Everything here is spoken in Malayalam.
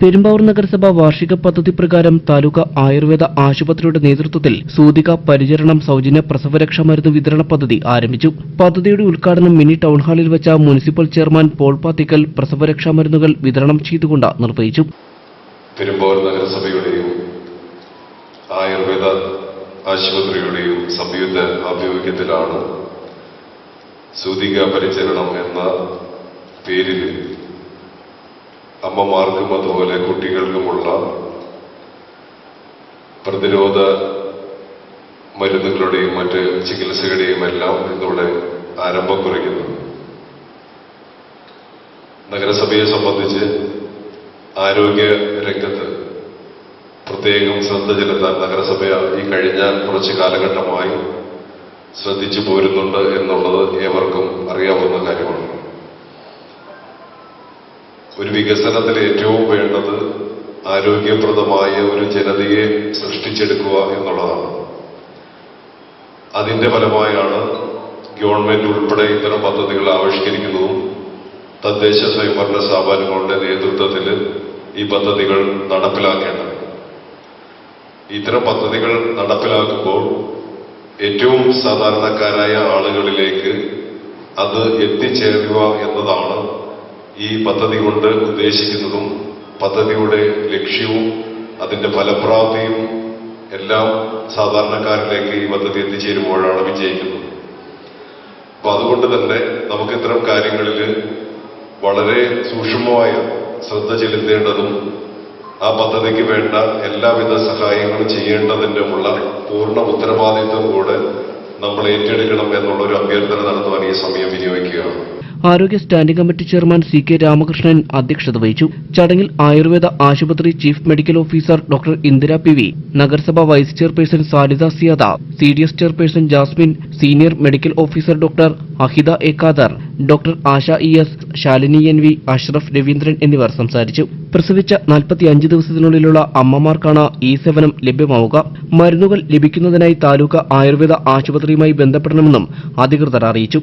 Perumbavoor നഗരസഭ വാർഷിക പദ്ധതി പ്രകാരം താലൂക്ക് ആയുർവേദ ആശുപത്രിയുടെ നേതൃത്വത്തിൽ സൂതിക പരിചരണം സൗജന്യ പ്രസവരക്ഷാ മരുന്ന് വിതരണ പദ്ധതി ആരംഭിച്ചു. പദ്ധതിയുടെ ഉദ്ഘാടനം മിനി ടൗൺ ഹാളിൽ വെച്ച മുനിസിപ്പൽ ചെയർമാൻ പോൾ പാത്തിക്കൽ പ്രസവരക്ഷാ മരുന്നുകൾ വിതരണം ചെയ്തുകൊണ്ട് നിർവഹിച്ചു. നഗരസഭയുടെയും ആയുർവേദ ആശുപത്രിയുടെയും സംയുക്ത ആഭിമുഖ്യത്തിലാണ് സൂതിക പരിചരണം എന്ന പേരിൽ അമ്മമാർക്കും അതുപോലെ കുട്ടികൾക്കുമുള്ള പ്രതിരോധ മരുന്നുകളുടെയും മറ്റ് ചികിത്സകളുടെയും എല്ലാം ഇതോടെ ആരംഭം കുറയ്ക്കുന്നു നഗരസഭയെ സംബന്ധിച്ച് ആരോഗ്യ രംഗത്ത് പ്രത്യേകം ശ്രദ്ധ ചെലുത്താൻ നഗരസഭ ഈ കഴിഞ്ഞ കുറച്ച് കാലഘട്ടമായി ശ്രദ്ധിച്ചു പോരുന്നുണ്ട് എന്നുള്ളത് ഏവർക്കും അറിയാവുന്ന കാര്യമാണ്. ഒരു വികസനത്തിൽ ഏറ്റവും വേണ്ടത് ആരോഗ്യപ്രദമായ ഒരു ജനതയെ സൃഷ്ടിച്ചെടുക്കുക എന്നുള്ളതാണ്. അതിന്റെ ഫലമായാണ് ഗവൺമെന്റ് ഉൾപ്പെടെ ഇത്തരം പദ്ധതികൾ ആവിഷ്കരിക്കുന്നതും തദ്ദേശ സ്വയംഭരണ സ്ഥാപനങ്ങളുടെ നേതൃത്വത്തിൽ ഈ പദ്ധതികൾ നടപ്പിലാക്കേണ്ടത്. ഇത്തരം പദ്ധതികൾ നടപ്പിലാക്കുമ്പോൾ ഏറ്റവും സാധാരണക്കാരായ ആളുകളിലേക്ക് അത് എത്തിച്ചേരുക എന്നതാണ് ഈ പദ്ധതി കൊണ്ട് ഉദ്ദേശിക്കുന്നതും പദ്ധതിയുടെ ലക്ഷ്യവും അതിന്റെ ഫലപ്രാപ്തിയും എല്ലാം സാധാരണക്കാരിലേക്ക് ഈ പദ്ധതി എത്തിച്ചേരുമ്പോഴാണ് വിജയിക്കുന്നത്. അപ്പൊ അതുകൊണ്ട് തന്നെ നമുക്ക് ഇത്തരം കാര്യങ്ങളിൽ വളരെ സൂക്ഷ്മമായ ശ്രദ്ധ ചെലുത്തേണ്ടതും ആ പദ്ധതിക്ക് വേണ്ട എല്ലാവിധ സഹായങ്ങളും ചെയ്യേണ്ടതിന്റെമുള്ള പൂർണ ഉത്തരവാദിത്വം കൂടെ നമ്മൾ ഏറ്റെടുക്കണം എന്നുള്ളൊരു അഭ്യർത്ഥന നടത്തുവാൻ ഈ സമയം വിനിയോഗിക്കുകയാണ്. ആരോഗ്യ standing committee chairman C K Ramakrishnan അധ്യക്ഷത വഹിച്ചു. ചടങ്ങിൽ ആയുർവേദ ആശുപത്രി chief medical officer doctor Indira P V നഗരസഭ vice chairperson Salida Siyada C D S chairperson Jasmine senior medical officer doctor Ahida A doctor Asha E S Shalini N V Ashraf Raveendran എന്നിവർ സംസാരിച്ചു. പ്രസവിച്ച നാൽപ്പത്തിയഞ്ച് ദിവസത്തിനുള്ളിലുള്ള അമ്മമാർക്കാണ് ഈ സേവനം ലഭ്യമാവുക. മരുന്നുകൾ ലഭിക്കുന്നതിനായി താലൂക്ക് ആയുർവേദ ആശുപത്രിയുമായി ബന്ധപ്പെടണമെന്നും അധികൃതർ അറിയിച്ചു.